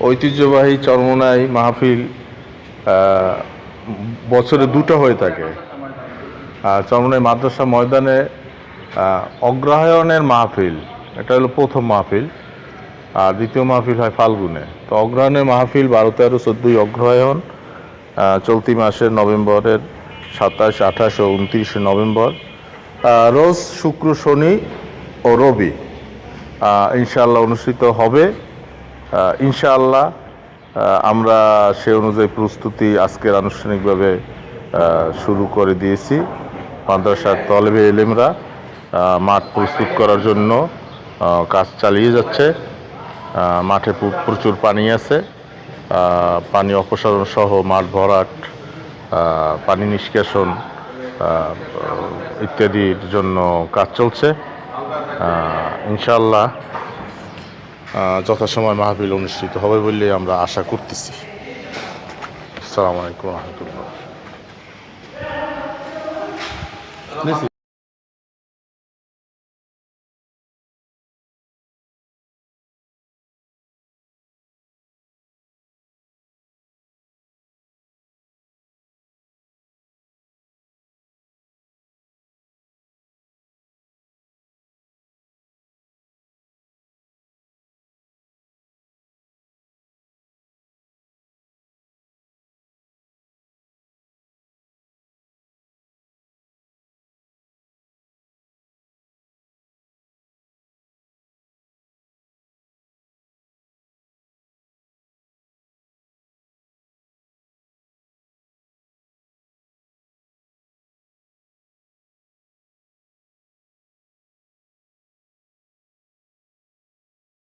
ঐতিহ্যবাহী চরমনাই মাহফিল বছরে দুটো হয়ে থাকে। চরমনাই মাদ্রাসা ময়দানে অগ্রহায়ণের মাহফিল, এটা হলো প্রথম মাহফিল, আর দ্বিতীয় মাহফিল হয় ফাল্গুনে। তো অগ্রহায়ণের মাহফিল বারো, তেরো, চোদ্দোই অগ্রহায়ণ চলতি মাসের নভেম্বরের সাতাশ, আঠাশ ও উনত্রিশে নভেম্বর রোজ শুক্র, শনি ও রবি ইনশাল্লাহ অনুষ্ঠিত হবে। ইনশাআল্লাহ আমরা সে অনুযায়ী প্রস্তুতি আজকের আনুষ্ঠানিকভাবে শুরু করে দিয়েছি। মাদ্রাসার তলেবে এলেমরা মাঠ প্রস্তুত করার জন্য কাজ চালিয়ে যাচ্ছে। মাঠে প্রচুর পানি আছে। পানি অপসারণ সহ মাঠ ভরাট পানি নিষ্কাশন ইত্যাদির জন্য কাজ চলছে। আহ, যথাসময় মাহফিল অনুষ্ঠিত হবে বলে আমরা আশা করতেছি। আসসালামু আলাইকুম রহমতুল্লাহ।